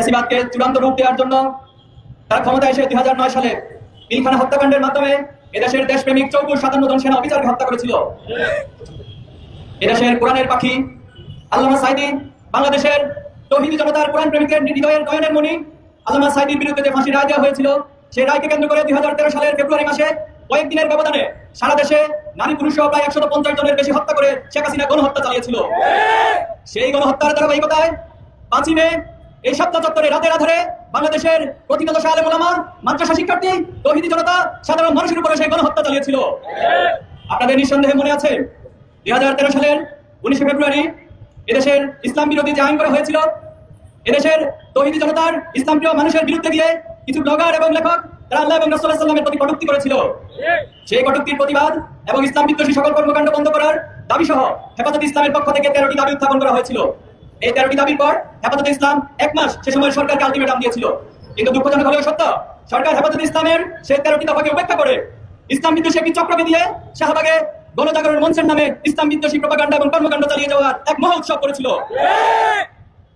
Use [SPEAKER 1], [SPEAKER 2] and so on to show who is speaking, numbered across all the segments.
[SPEAKER 1] ফ্যাসিবাদকে চূড়ান্ত রূপ দেওয়ার জন্য তারা ক্ষমতায় এসে দুই সালে পিলখানা হত্যাকাণ্ডের মাধ্যমে এদেশের দেশপ্রেমিক চৌকুর সাতান্ন জন সেনা অফিসারকে হত্যা করেছিল। এদেশের কোরআনের পাখি আল্লামা সাইদি বাংলাদেশের তহিদি জনতার কোরআন প্রেমিকের হৃদয়ের নয়নের মণি আল্লামা সাইদির বিরুদ্ধে যে ফাঁসি রায় দেওয়া হয়েছিল, সেই রায়কে কেন্দ্র করে দুই সালের ফেব্রুয়ারি মাসে কয়েকদিনের ব্যবধানে সারা দেশে নারী পুরুষ প্রায় একশত পঞ্চাশ জনের বেশি হত্যা করে শেখ হাসিনা গণহত্যা চালিয়েছিল। সেই গণহত্যার ধারাবাহিকতায় পাঁচই মে এই সপ্তাহ চত্বরে রাতের আধারে বাংলাদেশের প্রতিগত সালে মোলামা মাদ্রাসা শিক্ষার্থী, তহিদি জনতা, সাধারণ মানুষের উপরে সেই গণহত্যা চালিয়েছিল। আপনাদের নিঃসন্দেহে মনে আছে, দুই হাজার সালের উনিশে ফেব্রুয়ারি এদেশের ইসলাম বিরোধী যে আইন করা হয়েছিল, এদেশের তহিদি জনতার ইসলাম প্রিয় মানুষের বিরুদ্ধে গিয়ে কিছু ব্লগার এবং লেখক, তারা আল্লাহ এবং রসুল্লাহ সাল্লামের প্রতি কটূক্তি করেছিল। সেই কটূক্তির প্রতিবাদ এবং ইসলাম বিদ্বেষী সকল কর্মকাণ্ড বন্ধ করার দাবি সহ হেফাজত ইসলামের পক্ষ থেকে তেরোটি দাবি উত্থাপন করা হয়েছিল। এই তেরোটি দাবির পর হেফাজত ইসলাম এক মাস সে সময় সরকারকে আলটিমেটাম দিয়েছিল। কিন্তু দুঃখজনক হলেও সত্য, সরকার হেফাজত ইসলামের সেই তেরোটি দফাকে উপেক্ষা করে ইসলাম বিদ্বেষী একটি চক্রকে দিয়ে শাহবাগে গণজাগরণ মঞ্চের নামে ইসলাম বিদ্বেষী প্রপাগান্ডা এবং কর্মকাণ্ড চালিয়ে যাওয়ার এক মহা উৎসব করেছিল।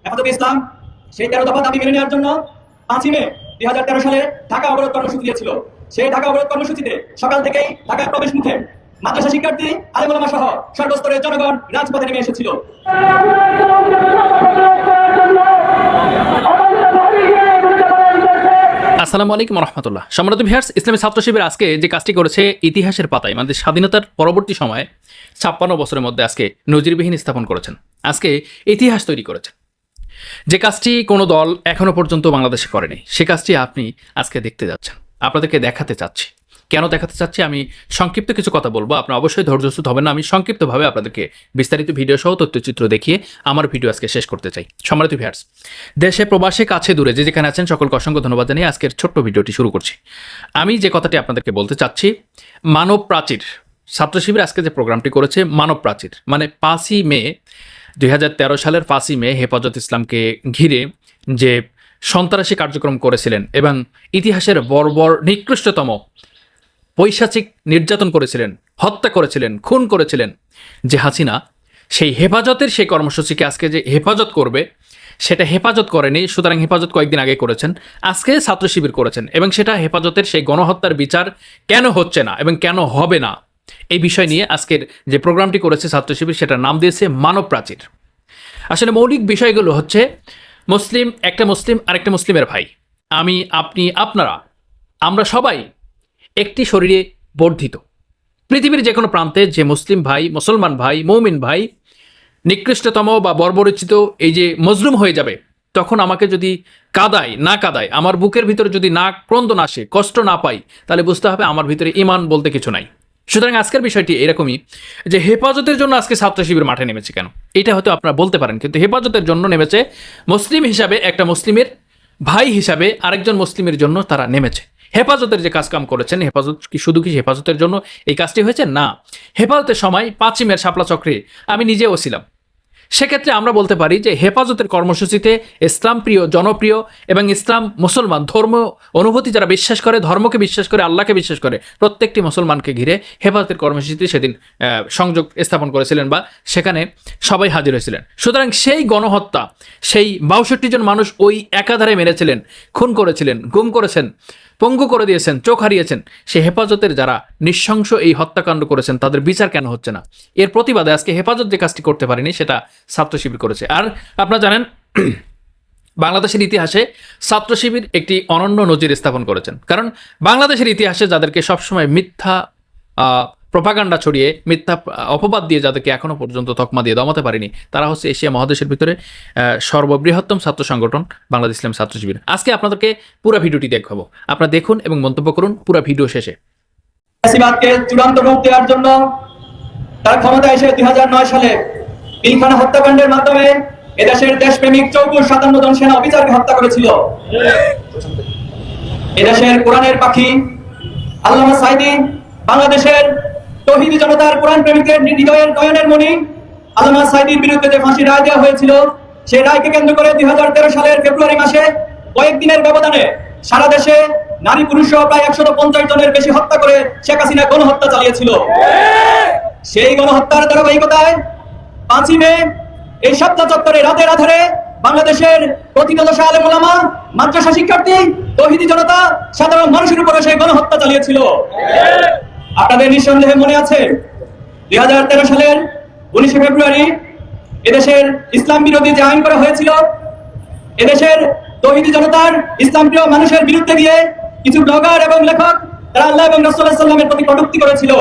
[SPEAKER 1] হেফাজত ইসলাম সেই তেরো দফা দাবি মেনে নেওয়ার জন্য পাঁচই মে দুই হাজার তেরো সালে ঢাকা অবরোধ কর্মসূচি দিয়েছিল। সেই ঢাকা অবরোধ কর্মসূচিতে সকাল থেকেই ঢাকার প্রবেশ মুখে মাদ্রাসা শিক্ষার্থী আলেমা সহ সর্বস্তরের জনগণ রাজপথে নেমে এসেছিল।
[SPEAKER 2] আসসালামু আলাইকুম রহমতুল্লাহ। সম্রাট ভিহার্স ইসলামী ছাত্র শিবির আজকে যে কাজটি করেছে ইতিহাসের পাতায় মানে স্বাধীনতার পরবর্তী সময়ে, ছাপ্পান্ন বছরের মধ্যে আজকে নজিরবিহীন স্থাপন করেছেন। আজকে ইতিহাস তৈরি করেছেন। যে কাজটি কোনো দল এখনও পর্যন্ত বাংলাদেশে করেনি, সে কাজটি আপনি আজকে দেখতে যাচ্ছেন। আপনাদেরকে দেখাতে চাচ্ছি। কেন দেখাতে চাচ্ছি আমি সংক্ষিপ্ত কিছু কথা বলব। আপনার অবশ্যই ধৈর্যচ্যুত হবেন না। আমি সংক্ষিপ্তভাবে আপনাদেরকে বিস্তারিত ভিডিও সহ তথ্যচিত্র দেখিয়ে আমার ভিডিও আজকে শেষ করতে চাই। সম্মানিত ভিয়ার্স দেশে প্রবাসে কাছে দূরে যে যেখানে আছেন সকলকে অসংখ্য ধন্যবাদ জানিয়ে আজকের ছোট্ট ভিডিওটি শুরু করছি। আমি যে কথাটি আপনাদেরকে বলতে চাচ্ছি, মানব প্রাচীর, ছাত্র শিবির আজকে যে প্রোগ্রামটি করেছে মানব প্রাচীর মানে পাঁচই মে দুই হাজার তেরো সালের পাঁচই মে হেফাজত ইসলামকে ঘিরে যে সন্ত্রাসী কার্যক্রম করেছিলেন এবং ইতিহাসের বর্বর নিকৃষ্টতম পৈশাচিক নির্যাতন করেছিলেন, হত্যা করেছিলেন, খুন করেছিলেন। যে হাসিনা, সেই হেফাজতের সেই কর্মসূচিকে আজকে যে হেফাজত করবে, সেটা হেফাজত করেনি, সুতরাং হেফাজত কয়েকদিন আগে করেছেন। আজকে ছাত্র শিবির করেছেন এবং সেটা হেফাজতের সেই গণহত্যার বিচার কেন হচ্ছে না এবং কেন হবে না, এই বিষয় নিয়ে আজকের যে প্রোগ্রামটি করেছে ছাত্র শিবির, সেটার নাম দিয়েছে মানব প্রাচীর। আসলে মৌলিক বিষয়গুলো হচ্ছে মুসলিম, একটা মুসলিম, আরেকটা মুসলিমের ভাই। আমি, আপনি, আপনারা, আমরা সবাই একটি শরীরে বর্ধিত। পৃথিবীর যে কোনো প্রান্তে যে মুসলিম ভাই, মুসলমান ভাই, মৌমিন ভাই নিকৃষ্টতম বা বর্বরচিত এই যে মজলুম হয়ে যাবে, তখন আমাকে যদি কাদায়, না কাদায়, আমার বুকের ভিতরে যদি না ক্রন্দন আসে, কষ্ট না পাই, তাহলে বুঝতে হবে আমার ভিতরে ইমান বলতে কিছু নাই। সুতরাং আজকের বিষয়টি এরকমই যে হেফাজতের জন্য আজকে ছাত্র শিবির মাঠে নেমেছে কেন? এটা হয়তো আপনারা বলতে পারেন, কিন্তু হেফাজতের জন্য নেমেছে মুসলিম হিসাবে একটা মুসলিমের ভাই হিসাবে আরেকজন মুসলিমের জন্য তারা নেমেছে। হেফাজতের যে কাজকাম করেছেন, হেফাজত কি শুধু কি হেফাজতের জন্য এই কাজটি হয়েছে? না। হেফাজতের সময় পাঁচিমের শাপলা চক্রে আমি নিজেও ছিলাম। সেক্ষেত্রে আমরা বলতে পারি যে হেফাজতের কর্মসূচিতে ইসলাম প্রিয়, জনপ্রিয় এবং ইসলাম মুসলমান, ধর্ম অনুভূতি যারা বিশ্বাস করে, ধর্মকে বিশ্বাস করে, আল্লাহকে বিশ্বাস করে, প্রত্যেকটি মুসলমানকে ঘিরে হেফাজতের কর্মসূচিতে সেদিন সংযোগ স্থাপন করেছিলেন বা সেখানে সবাই হাজির হয়েছিলেন। সুতরাং সেই গণহত্যা, সেই বাষট্টি জন মানুষ ওই একাধারে মেরেছিলেন, খুন করেছিলেন, গুম করেছেন পঙ্গু করে দিয়েছেন, চোখ হারিয়েছেন। সে হেফাজতের যারা নিঃশংস এই হত্যাকাণ্ড করেছেন, তাদের বিচার কেন হচ্ছে না? এর প্রতিবাদে আজকে হেফাজত যে কাজটি করতে পারেনি, সেটা ছাত্র শিবির করেছে। আর আপনারা জানেন, বাংলাদেশের ইতিহাসে ছাত্র শিবির একটি অনন্য নজির স্থাপন করেছেন। কারণ বাংলাদেশের ইতিহাসে যাদেরকে সবসময় মিথ্যা প্রপাগান্ডা ছড়িয়ে মিথ্যা অপবাদ দিয়ে যাদেরকে এখনও পর্যন্ত তকমা দিয়ে দমাতে পারেনি, তারা হচ্ছে এশিয়া মহাদেশের ভিতরে সর্ববৃহত্তম ছাত্র সংগঠন বাংলাদেশ ইসলাম ছাত্র শিবির। আজকে আপনাদেরকে পুরো ভিডিওটি দেখাবো। আপনারা দেখুন এবং মন্তব্য করুন পুরো ভিডিও শেষে।
[SPEAKER 1] চূড়ান্ত রূপ দেওয়ার জন্য তারা ক্ষমতায় এসে দুই সালে পিলখানা হত্যাকাণ্ডের মাধ্যমে এদেশের দেশপ্রেমিক চৌকুর সাতান্ন জন সেনা অফিসারকে হত্যা করেছিল। এদেশের কোরআনের পাখি আল্লামা সাইদি বাংলাদেশের তহিদি জনতার কোরআন প্রেমিকের হৃদয়ের নয়নের মণি আল্লামা সাইদির বিরুদ্ধে যে ফাঁসি রায় দেওয়া হয়েছিল সেই রায়কে কেন্দ্র করে দুই সালের ফেব্রুয়ারি মাসে কয়েকদিনের ব্যবধানে সারা দেশে নারী পুরুষ প্রায় একশত পঞ্চাশ জনের বেশি হত্যা করে শেখ হাসিনা গণহত্যা চালিয়েছিল। সেই গণহত্যার ধারাবাহিকতায় পাঁচই মে এই সপ্তাহ চত্বরে রাতের আধারে বাংলাদেশের প্রথিত দশা আলেম ওলামা মাদ্রাসা শিক্ষার্থী, তহিদি জনতা সাধারণ মানুষের উপরে সেই গণহত্যা চালিয়েছিল। আপনাদের নিঃসন্দেহে মনে আছে? দুই হাজার তেরো সালের উনিশে ফেব্রুয়ারি এদেশের ইসলাম বিরোধী যে আইন করা হয়েছিল, এদেশের তহিদি জনতার ইসলাম প্রিয় মানুষের বিরুদ্ধে গিয়ে কিছু ব্লগার এবং লেখক, তারা আল্লাহ এবং রসুল্লাহ প্রতি কটূক্তি করেছিল।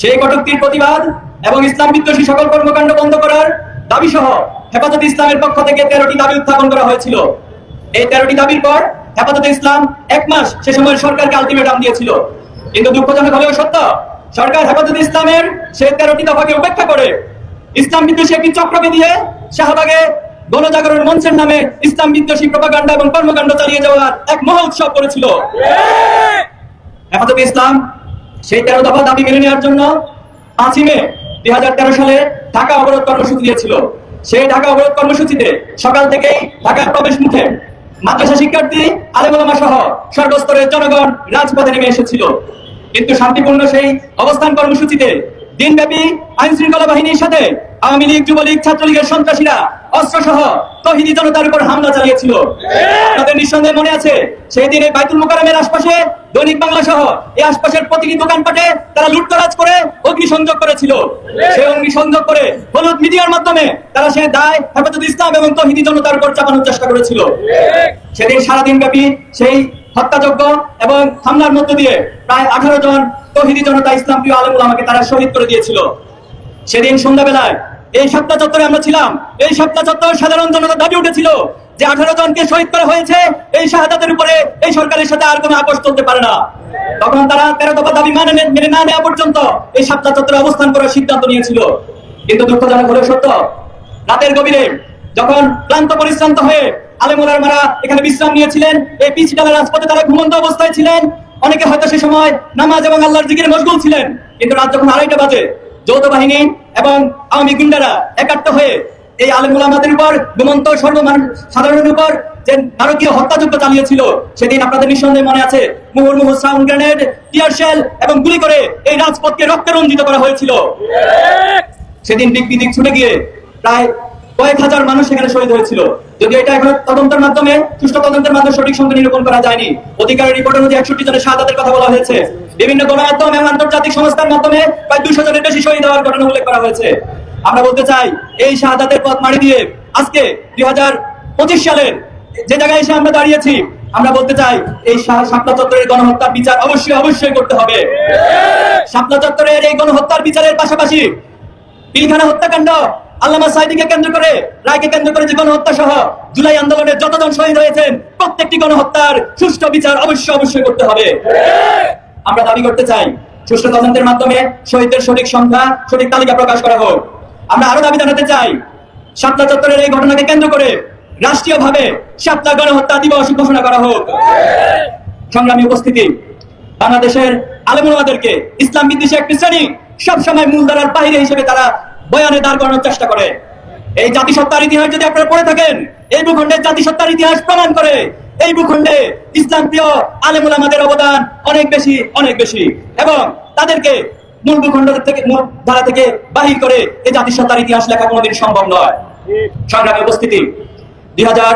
[SPEAKER 1] সেই কটুক্তির প্রতিবাদ এবং ইসলাম বিদ্বেষী সকল কর্মকাণ্ড বন্ধ করার দাবি সহ হেফাজত ইসলামের পক্ষ থেকে তেরোটি দাবি উত্থাপন করা হয়েছিল। এই তেরোটি দাবির পর হেফাজত ইসলাম এক মাস সে সময় সরকারকে আলটিমেটাম দিয়েছিল। কিন্তু দুঃখজনক হলেও সত্য, সরকার হেফাজত ইসলামের সেই তেরোটি দফাকে উপেক্ষা করে ইসলাম বিদ্বেষী একটি চক্রকে দিয়ে শাহবাগে গণজাগরণ মঞ্চের নামে ইসলাম বিদ্বেষী প্রপাগান্ডা এবং কর্মকাণ্ড চালিয়ে যাওয়ার এক মহা উৎসব করেছিল। হেফাজত ইসলাম সেই তেরো দফা দাবি মেনে নেওয়ার জন্য পাঁচই মে দুই হাজার তেরো সালে ঢাকা অবরোধ কর্মসূচি দিয়েছিল। সেই ঢাকা অবরোধ কর্মসূচিতে সকাল থেকেই ঢাকার প্রবেশ মুখে মাদ্রাসা শিক্ষার্থী আলেমা সহ সর্বস্তরের জনগণ রাজপথে নেমে এসেছিল। কিন্তু শান্তিপূর্ণ সেই অবস্থান কর্মসূচিতে দিনব্যাপী আইন শৃঙ্খলা বাহিনীর সাথে আওয়ামী লীগ, যুবলীগ, ছাত্রলীগের সন্ত্রাসীরা অস্ত্র সহ তহিদি জনতার উপর হামলা চালিয়েছিল। আপনাদের নিঃসন্দেহে মনে আছে, সেই দিনে বাইতুল মোকারমের আশপাশে দৈনিক বাংলা সহ এই আশপাশের প্রতিটি দোকানপাটে তারা লুটতরাজ করে অগ্নিসংযোগ করেছিল। সেই অগ্নিসংযোগ করে হলুদ মিডিয়ার মাধ্যমে তারা সে দায়, হেফাজত ইসলাম এবং তহিদি জনতার উপর চাপানোর চেষ্টা করেছিল। সেদিন সারাদিন ব্যাপী সেই হত্যাযজ্ঞ এবং হামলার মধ্য দিয়ে প্রায় আঠারো জন তহিদি জনতা ইসলাম প্রিয় আলমুল আমাকে তারা শহীদ করে দিয়েছিল। সেদিন সন্ধ্যাবেলায় এই সপ্তাহ চত্বরে আমরা ছিলাম। এই সপ্তাহ চত্বর সাধারণ জনতা দাবি উঠেছিল যে আঠারো জনকে শহীদ করা হয়েছে, এই শাহাদাতের উপরে এই সরকারের সাথে আর কোনো আপোষ চলতে পারে না। তখন তারা তেরো দফা দাবি মানে মেনে না নেওয়া পর্যন্ত এই সপ্তাহ চত্বরে অবস্থান করার সিদ্ধান্ত নিয়েছিল। কিন্তু দুঃখজনক হলেও সত্য, রাতের গভীরে যখন ক্লান্ত পরিশ্রান্ত হয়ে আলেমুলার মারা এখানে বিশ্রাম নিয়েছিলেন। এই পিছিটালা রাজপথে তারা ঘুমন্ত অবস্থায় ছিলেন। অনেকে হয়তো সে সময় নামাজ এবং আল্লাহর জিকিরে মশগুল ছিলেন। কিন্তু রাত যখন আড়াইটা বাজে যৌথ বাহিনী এবং আওয়ামী গুন্ডারা একাত্ম হয়ে এই আলেমুলামাদের উপর ঘুমন্ত সর্বমান সাধারণের উপর যে নারকীয় হত্যাযজ্ঞ চালিয়েছিল সেদিন আপনাদের নিঃসন্দেহে মনে আছে মুহুর্মুহু সাউন্ড গ্রেনেড টিয়ার শেল এবং গুলি করে এই রাজপথকে রক্তে রঞ্জিত করা হয়েছিল। সেদিন দিক বিদিক ছুটে গিয়ে প্রায় কয়েক হাজার মানুষ সেখানে শহীদ হয়েছিল। যদি এটা এখন তদন্তের মাধ্যমে, সুষ্ঠু তদন্তের মাধ্যমে সঠিক সংখ্যা নিরূপণ করা যায়নি। অধিকারের রিপোর্ট অনুযায়ী একষট্টি জনের শাহাদাতের কথা বলা হয়েছে। বিভিন্ন গণমাধ্যম এবং আন্তর্জাতিক সংস্থার মাধ্যমে প্রায় দুশো জনের বেশি শহীদ হওয়ার ঘটনা উল্লেখ করা হয়েছে। আমরা বলতে চাই, এই শাহাদাতের পথ মারি দিয়ে আজকে দুই হাজার পঁচিশ সালের যে জায়গায় এসে আমরা দাঁড়িয়েছি, আমরা বলতে চাই, এই শাপলা চত্বরের গণহত্যার বিচার অবশ্যই অবশ্যই করতে হবে। শাপলা চত্বরের এই গণহত্যার বিচারের পাশাপাশি পিলখানা হত্যাকাণ্ড আল্লামা সাইদিকে কেন্দ্র করে, রায়কে কেন্দ্র করে যে গণহত্যা সহ জুলাই আন্দোলনে যতজন শহীদ হয়েছেন, প্রত্যেকটি গণহত্যার সুষ্ঠু বিচার অবশ্যই করতে হবে। আমরা দাবি করতে চাই, সুষ্ঠু তদন্তের মাধ্যমে শহীদদের সঠিক সংখ্যা, সঠিক তালিকা প্রকাশ করা হোক। আমরা আরও দাবি জানাতে চাই সাতটা চত্বরের এই ঘটনাকে কেন্দ্র করে রাষ্ট্রীয়ভাবে সাতটা গণহত্যা দিবস ঘোষণা করা হোক। সংগ্রামী উপস্থিতি, বাংলাদেশের আলেমুলামাদেরকে ইসলাম বিদ্বেষী একটি শ্রেণি সবসময় মূলধারার বাইরে হিসেবে তারা বয়ানে দাঁড় করানোর চেষ্টা করে। এই জাতিসত্তার ইতিহাস যদি আপনারা পড়ে থাকেন, এই ভূখণ্ডের জাতিসত্তার ইতিহাস প্রমাণ করে এই ভূখণ্ডে ইসলাম প্রিয় আলেমুলামাদের অবদান অনেক বেশি অনেক বেশি। এবং তাদেরকে মূল ভূখণ্ড থেকে, মূল ধারা থেকে বাহির করে এই জাতিসত্তার ইতিহাস লেখা কোনোদিন সম্ভব নয়। সংগ্রামী উপস্থিতি, দুই হাজার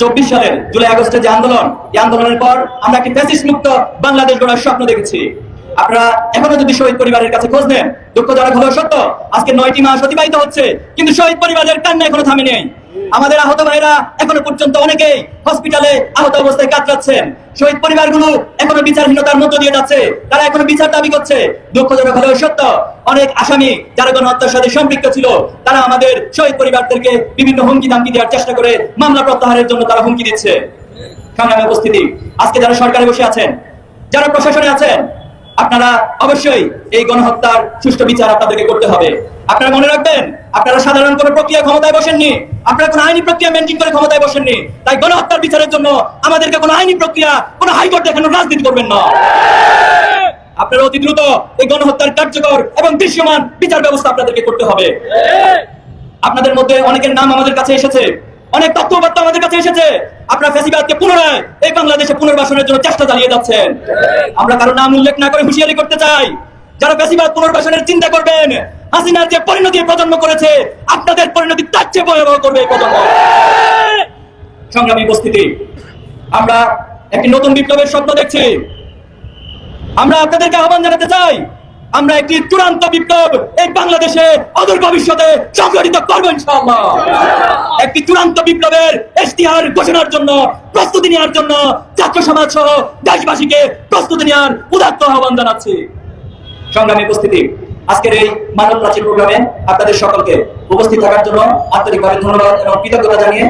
[SPEAKER 1] চব্বিশ সালের জুলাই আগস্টের যে আন্দোলন, এই আন্দোলনের পর আমরা একটি ফ্যাসিস্ট মুক্ত বাংলাদেশ গড়ার স্বপ্ন দেখেছি। আপনারা এখনও যদি শহীদ পরিবারের কাছে খোঁজ নেন, দুঃখজনক হলেও সত্য, আজকে নয়টি মাস অতিবাহিত হচ্ছে, কিন্তু শহীদ পরিবারের কান্না এখনও থামে নেই। আমাদের আহত ভাইরা এখনও পর্যন্ত অনেকেই হসপিটালে আহত অবস্থায় কাতরাচ্ছেন। শহীদ পরিবারগুলো এখনও বিচারহীনতার মধ্য দিয়ে যাচ্ছে, তারা এখনও বিচার দাবি করছে। দুঃখজনক হলেও সত্য, অনেক আসামি যারা গণহত্যার সাথে সম্পৃক্ত ছিল, তারা আমাদের শহীদ পরিবারদেরকে বিভিন্ন হুমকি দামকি দেওয়ার চেষ্টা করে মামলা প্রত্যাহারের জন্য তারা হুমকি দিচ্ছে। সংগ্রামী উপস্থিতি। আজকে যারা সরকারে বসে আছেন, যারা প্রশাসনে আছেন আপনারা অবশ্যই এই গণহত্যার সুষ্ঠু বিচার আপনাদেরকে করতে হবে। আপনারা মনে রাখবেন, আপনারা সাধারণ কোনো প্রক্রিয়া ক্ষমতায় বসেননি, আপনারা কোনো আইনি প্রক্রিয়া মেনটেন করে ক্ষমতায় বসেননি, তাই গণহত্যার বিচারের জন্য আমাদেরকে কোনো আইনি প্রক্রিয়া, কোনো হাইকোর্ট দেখানোর রাজনীতি করবেন না। আপনারা অতি দ্রুত এই গণহত্যার কার্যকর এবং দৃশ্যমান বিচার ব্যবস্থা আপনাদেরকে করতে হবে। আপনাদের মধ্যে অনেকের নাম আমাদের কাছে এসেছে। অনেক তথ্যবার্তা আমাদের কাছে এসেছে। আপনার ফ্যাসিবাদকে পুনরায় এই বাংলাদেশে পুনর্বাসনের জন্য চেষ্টা চালিয়ে যাচ্ছেন। আমরা কারও নাম উল্লেখ না করে হুঁশিয়ারি করতে চাই। যারা ফ্যাসিবাদ পুনর্বাসনের চিন্তা করবেন, হাসিনার যে পরিণতি প্রজন্ম করেছে, আপনাদের পরিণতি তার চেয়ে ভয়াবহ করবে এই প্রজন্ম। সংগ্রামী উপস্থিতি, আমরা একটি নতুন বিপ্লবের স্বপ্ন দেখছি। আমরা আপনাদেরকে আহ্বান জানাতে চাই আমরা একটি চূড়ান্ত বিপ্লব এই বাংলাদেশে অদূর ভবিষ্যতে সংগঠিত করব ইনশাআল্লাহ। একটি চূড়ান্ত বিপ্লবের ইশতিহার ঘোষণার জন্য, প্রস্তুতি নেওয়ার জন্য ছাত্র সমাজ সহ দেশবাসীকে প্রস্তুতি নেওয়ার উদাত্ত আহ্বান জানাচ্ছি। সংগ্রামী উপস্থিতি, আজকের এই মানব প্রাচীর প্রোগ্রামে আপনাদের সকলকে উপস্থিত থাকার জন্য আন্তরিকভাবে ধন্যবাদ এবং কৃতজ্ঞতা জানিয়ে